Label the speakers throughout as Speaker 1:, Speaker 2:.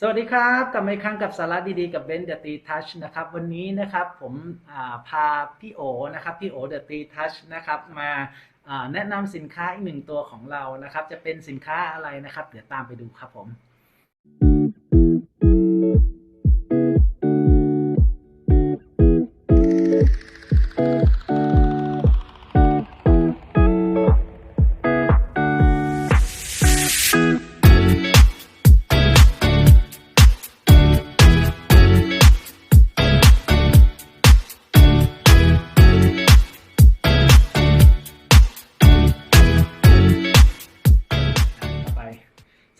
Speaker 1: สวัสดีครับกลับมาอีกครั้งกับสาระดีๆกับเบนเดอะตีทัชนะครับวันนี้นะครับผมพาพี่โอนะครับพี่โอเดอะตีทัชนะครับมาอ่าแนะนำสินค้าอีกหนึ่งตัวของเรานะครับ จะเป็นสินค้าอะไรนะครับ เดี๋ยวตามไปดูครับผม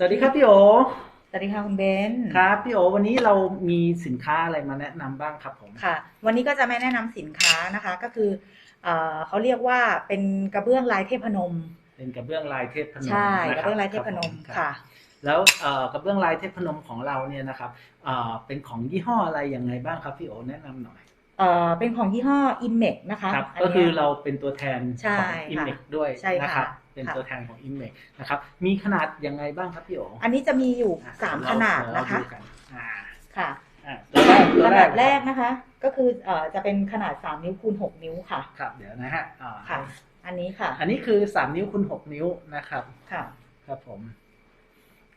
Speaker 1: สวัสดีครับพี่โอ
Speaker 2: สวัสดีค่ะคุณเบน
Speaker 1: ครับพี่โอ วันนี้เรามีสินค้าอะไรมาแนะนำบ้างครับผม
Speaker 2: ค่ะ วันนี้ก็จะไม่แนะนำสินค้านะคะ ก็คือเอ่อเขาเรียกว่าเป็นกระเบื้องลายเทพนม
Speaker 1: เป็นกระเบื้องลายเทพนม
Speaker 2: ใช่
Speaker 1: น
Speaker 2: กระเบื้องลายเทพนม
Speaker 1: รับ
Speaker 2: ค่ะ
Speaker 1: แล้วเอ่อกระเบื้องลายเทพนมของเราเนี่ยนะครับเอ่อเป็นของยี่ห้ออะไรยังไงบ้างครับพี่โอแนะนำหน่อย
Speaker 2: เอ่อเป็นของยี่ห้อ i m m e x นะคะ
Speaker 1: ครับ
Speaker 2: น
Speaker 1: ก็
Speaker 2: นี้ย
Speaker 1: คือเราเป็นตัวแทน
Speaker 2: ใช่
Speaker 1: ของ
Speaker 2: ค่ะ
Speaker 1: i m เ c ด้วย
Speaker 2: ใช่ค่ะ
Speaker 1: นะครับ เป็น
Speaker 2: ค่ะ
Speaker 1: ตัวแทนของ i m เ c นะครับมีขนาดยังไงบ้างครับพี่โอ
Speaker 2: อันนี้จะมีอยู่
Speaker 1: อะ
Speaker 2: สาม
Speaker 1: เร
Speaker 2: ขนาด
Speaker 1: เร
Speaker 2: นะคะ
Speaker 1: ดูกัอ่า
Speaker 2: ค่ะ
Speaker 1: อ่าตัวแรกตัว
Speaker 2: ข
Speaker 1: แร
Speaker 2: นากดแรกนะคะ ก็คือเอ่อจะเป็นขนาด 3 นิ้วคูณ 6 นิ้วค่ะ
Speaker 1: ครับเดี๋ยวนะฮะอ่า
Speaker 2: ค่ะอันนี้ค่ะ
Speaker 1: อันนี้คือ 3 นิ้วคูณ 6 นิ้วนะครับ
Speaker 2: ค่ะ
Speaker 1: ครับผม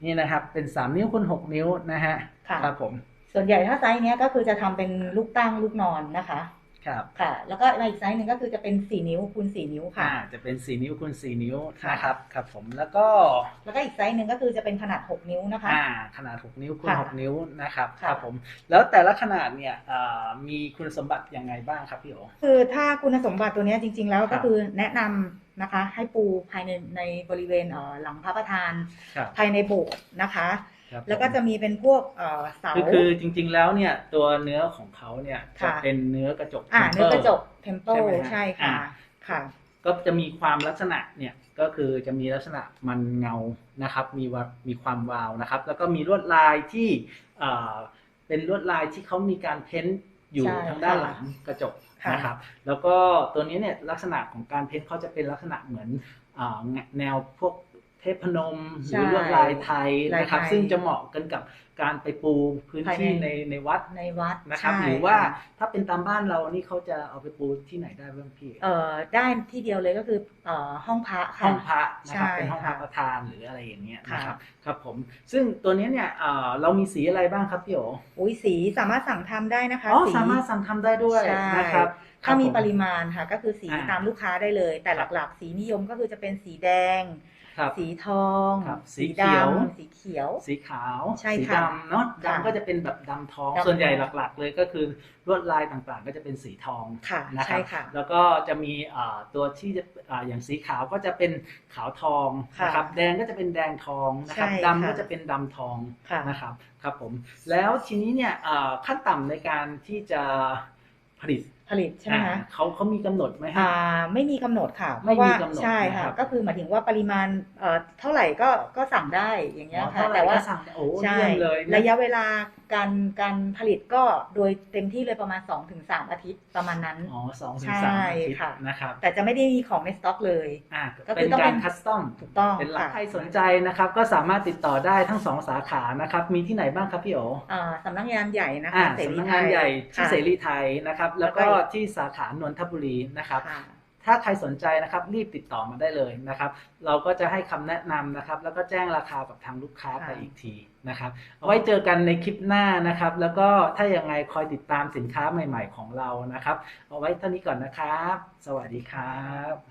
Speaker 1: นี่นะครับเป็น 3 นิ้วคูณ 6 นิ้วนะฮะ
Speaker 2: ค่ะ
Speaker 1: ครับผม
Speaker 2: ส่วนใหญ่ถ้าไซส์เนี้ยก็คือจะทำเป็นลูกตั้งลูกนอนนะคะ
Speaker 1: ครับ
Speaker 2: ค่ะ แล้วก็อีกไซส์หนึ่งก็คือจะเป็น4นิ้วคูณ4นิ้วค่ะ
Speaker 1: อ่าจะเป็น4นิ้วคูณ4นิ้ว
Speaker 2: ค่ะ
Speaker 1: นะครับครับผมแล้วก็
Speaker 2: แล้วก็อีกไซส์หนึ่งก็คือจะเป็นขนาด6นิ้วนะคะ
Speaker 1: อ่าขนาด6นิ้วคูณ
Speaker 2: ค่ะ
Speaker 1: 6นิ้วนะครับ
Speaker 2: ค่ะ
Speaker 1: ครับผมแล้วแต่ละขนาดเนี่ยอ่ามีคุณสมบัติยังไงบ้างครับพี่โอ
Speaker 2: คือถ้าคุณสมบัติตัวเนี้ยจริง ๆ แล้ว
Speaker 1: ครั
Speaker 2: ก็
Speaker 1: บ
Speaker 2: คือแนะนำนะคะ ให้ปูภายในในบริเวณเอ่อหลังพระประธาน
Speaker 1: ครับ
Speaker 2: ภายในโบสถ์นะคะ
Speaker 1: ครับ
Speaker 2: แล้วก็
Speaker 1: ผม
Speaker 2: จะมีเป็นพวกเอ่อเสา
Speaker 1: คือคือจริง ๆ แล้วเนี่ยตัวเนื้อของเขาเนี่ยจะ
Speaker 2: ค่ะ
Speaker 1: เป็นเนื้อกระจก
Speaker 2: อ่า
Speaker 1: temper
Speaker 2: เนื้อกระจกเทมเปิล
Speaker 1: ใช่ไหมฮะ
Speaker 2: ใช่ค่ะ
Speaker 1: อ่า
Speaker 2: ค่ะ
Speaker 1: ก็จะมีความลักษณะเนี่ยก็คือจะมีลักษณะมันเงานะครับ มีว่ามีความวาวนะครับ แล้วก็มีลวดลายที่เอ่อเป็นลวดลายที่เขามีการเพ้นท์อยู่
Speaker 2: ใช่
Speaker 1: ทางด้าน
Speaker 2: ค่ะ
Speaker 1: หลังกระจก
Speaker 2: ค่ะ
Speaker 1: นะครับ แล้วก็ตัวนี้เนี่ยลักษณะของการเพ้นท์เขาจะเป็นลักษณะเหมือนอ่าแนวพวก เทพนมห
Speaker 2: ใช่
Speaker 1: รือลวดลายไทยนะครับ
Speaker 2: ลายไทย
Speaker 1: ซึ่งจะเหมาะกันกับการไปปูพื้นที่
Speaker 2: ภายใน
Speaker 1: ในในวัด
Speaker 2: ในวัด
Speaker 1: นะครับ
Speaker 2: ใช่
Speaker 1: หรือว่า
Speaker 2: ค่ะ
Speaker 1: ถ้าเป็นตามบ้านเรานี่เขาจะเอาไปปูที่ไหนได้บ้างพี่
Speaker 2: เอ่อได้ที่เดียวเลยก็คือเอ่อห้องพระค่ะ
Speaker 1: ห้องพระนะครับ
Speaker 2: ใช่
Speaker 1: เป็นห้องพระ
Speaker 2: ค่ะ
Speaker 1: ประธานหรืออะไรอย่างเงี้ย
Speaker 2: ค่ะ
Speaker 1: นะครับครับผมซึ่งตัวนี้เนี่ยเอ่อเรามีสีอะไรบ้างครับพี่โอ
Speaker 2: อุ้ยสีสามารถสั่งทำได้นะคะ
Speaker 1: อ๋อ
Speaker 2: สี
Speaker 1: สามารถสั่งทำได้ด้วย
Speaker 2: ใช่
Speaker 1: นะครับ
Speaker 2: ถ้ามี
Speaker 1: ครับผ
Speaker 2: ปริมาณค่ะก็คือสี
Speaker 1: อ่า
Speaker 2: ตามลูกค้าได้เลย แต่
Speaker 1: ครับ
Speaker 2: หลักๆ สีนิยมก็คือจะเป็นสีแดง
Speaker 1: ครับ
Speaker 2: สีทอง
Speaker 1: ครับสี
Speaker 2: สี
Speaker 1: เขียว
Speaker 2: ดำสีเขียว
Speaker 1: สีขาว
Speaker 2: ใช่
Speaker 1: สี
Speaker 2: ค่ะ
Speaker 1: ดำเนาะ
Speaker 2: ค่ะ
Speaker 1: ดำก็จะเป็นแบบดำทอง
Speaker 2: ดำ
Speaker 1: ส่วนใหญ่หลัก ๆ เลยก็คือลวดลายต่างๆ ก็จะเป็นสีทอง
Speaker 2: ค่ะ
Speaker 1: นะครั
Speaker 2: ใช่
Speaker 1: บ
Speaker 2: ค่ะ
Speaker 1: แล้วก็จะมีเอ่อตัวที่จะอ่าอย่างสีขาวก็จะเป็นขาวทอง
Speaker 2: ค่ะ
Speaker 1: นะครับแดงก็จะเป็นแดงทองนะครับ
Speaker 2: ใช่
Speaker 1: ดำ
Speaker 2: ค่ะ
Speaker 1: ก็จะเป็นดำทอง
Speaker 2: ค่ะ
Speaker 1: นะครับครับผมแล้วทีนี้เนี่ยเอ่อขั้นต่ำในการที่จะผลิต
Speaker 2: ผลิตใช่ไหมคะ
Speaker 1: อ่าเขาเขามีกำหนดไหมฮะ
Speaker 2: อ่าไม่มีกำหนดค่ะเพ
Speaker 1: ไม่
Speaker 2: ราะ
Speaker 1: มี
Speaker 2: ว่ากำ
Speaker 1: หนด
Speaker 2: ใช่
Speaker 1: นะครั
Speaker 2: ค่ะ
Speaker 1: บ
Speaker 2: ก็คือหมายถึงว่าปริมาณเอ่อเท่าไหร่ก็ก็สั่งได้อย่างเงี้ย
Speaker 1: อ๋อ
Speaker 2: ค่ะ
Speaker 1: เท่าไหร่
Speaker 2: แต่ว่า
Speaker 1: ก็สั่งโอ้
Speaker 2: ใช่
Speaker 1: เยี่ยมเลยน
Speaker 2: ระยะเวลาการการผลิตก็โดยเต็มที่เลยประมาณ 2-3 อาทิตย์ประมาณนั้น
Speaker 1: อ๋อสองถึง
Speaker 2: ใช่
Speaker 1: สามอาทิตย์
Speaker 2: ค่ะ
Speaker 1: นะครับ
Speaker 2: แต่จะไม่ได้มีของในสต็อกเลย
Speaker 1: อ่า
Speaker 2: ก็คือ
Speaker 1: เป็น
Speaker 2: ต้อง
Speaker 1: กา
Speaker 2: เป็
Speaker 1: ร
Speaker 2: น
Speaker 1: คัสตอม
Speaker 2: ถูกต้อง
Speaker 1: เป็นหลัก
Speaker 2: ค่ะ
Speaker 1: ใครสนใจนะครับ ก็สามารถติดต่อได้ทั้งสองสาขานะครับมีที่ไหนบ้างครับพี่โอ
Speaker 2: อ่าสำนักงานใหญ่นะ
Speaker 1: อ่า
Speaker 2: คะเสรี
Speaker 1: สำนัก
Speaker 2: ไท
Speaker 1: งาน
Speaker 2: ย
Speaker 1: ใหญ่ที่
Speaker 2: ค่ะ
Speaker 1: เสรีไทยนะครับ แล้วก็
Speaker 2: แล้วก็
Speaker 1: ที่สาขานนทบุรีนะครับ
Speaker 2: ค่ะ
Speaker 1: ถ้าใครสนใจนะครับรีบติดต่อมาได้เลยนะครับ เราก็จะให้คำแนะนำนะครับ แล้วก็แจ้งราคากับทางลูกค้าไป
Speaker 2: ค่ะ
Speaker 1: อีกทีนะครับเอาไว้เจอกันในคลิปหน้านะครับ แล้วก็ถ้ายังไงคอยติดตามสินค้าใหม่ ๆ ของเรานะครับ เอาไว้เท่านี้ก่อนนะครับ สวัสดีครับ